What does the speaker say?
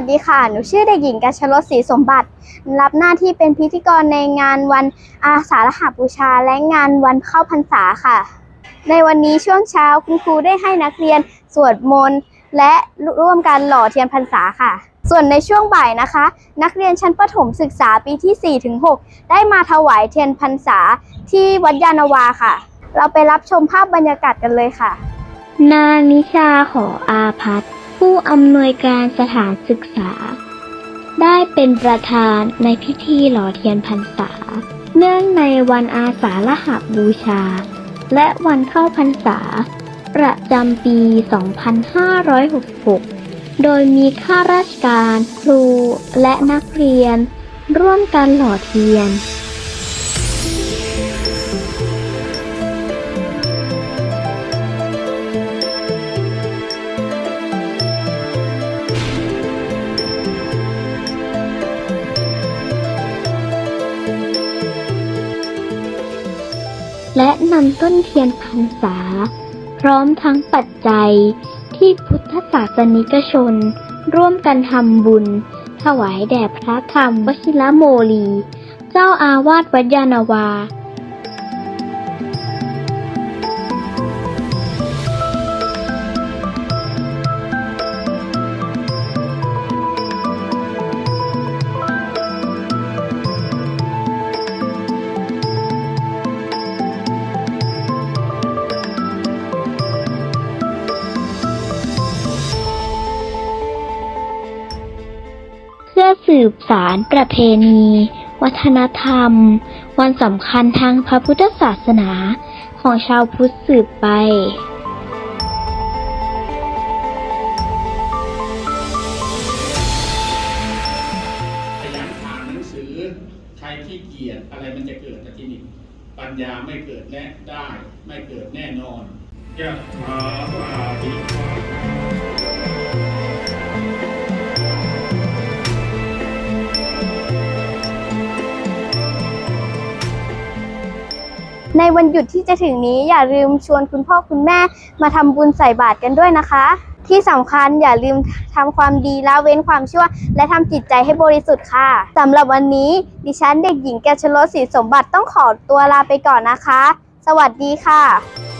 สดีค่ะ หนูชื่อเด็กหญิงกัชรศรีสมบัติ รับหน้าที่เป็นพิธีกรในงานวันอาสาฬหบูชา และงานวันเข้าพรรษาค่ะ ในวันนี้ช่วงเช้าคุณครูได้ให้นักเรียนสวดมนต์และร่วมกันหล่อเทียนพรรษาค่ะ ส่วนในช่วงบ่ายนะคะ นักเรียนชั้นประถมศึกษาปีที่4ถึง6ได้มาถวายเทียนพรรษาที่วัดยานวาค่ะ เราไปรับชมภาพบรรยากาศกันเลยค่ะ นานิชาหออาพัฒ ผู้อำนวยการสถานศึกษา ได้เป็นประธานในพิธีหล่อเทียนพรรษา เนื่องในวันอาสาฬหบูชา และวันเข้าพรรษา ประจำปี 2566 โดยมีข้าราชการ ครู และนักเรียน ร่วมกันหล่อเทียน และนำต้นเทียนพรรษา พร้อมทั้งปัจจัยที่พุทธศาสนิกชน ร่วมกันทำบุญ ถวายแด่พระธรรมวชิรโมลี เจ้าอาวาสวัดยานาวา สืบสารประเพณี วัฒนธรรม วันสำคัญทางพระพุทธศาสนาของชาวพุทธสืบไปขยันอ่านหนังสือ ใครขี้เกียจอะไรมันจะเกิดที่นี่ปัญญาไม่เกิดแน่ได้ ไม่เกิดแน่นอนยะถาวาริวา ในวันหยุดที่จะถึงนี้อย่าลืมชวนคุณพ่อคุณแม่มาทำบุญใส่บาตรกันด้วยนะคะ ที่สำคัญอย่าลืมทำความดีละเว้นความชั่ว และทำจิตใจให้บริสุทธิ์ค่ะสำหรับวันนี้ ดิฉันเด็กหญิงแกชโลศรีสมบัติต้องขอตัวลาไปก่อนนะคะ สวัสดีค่ะ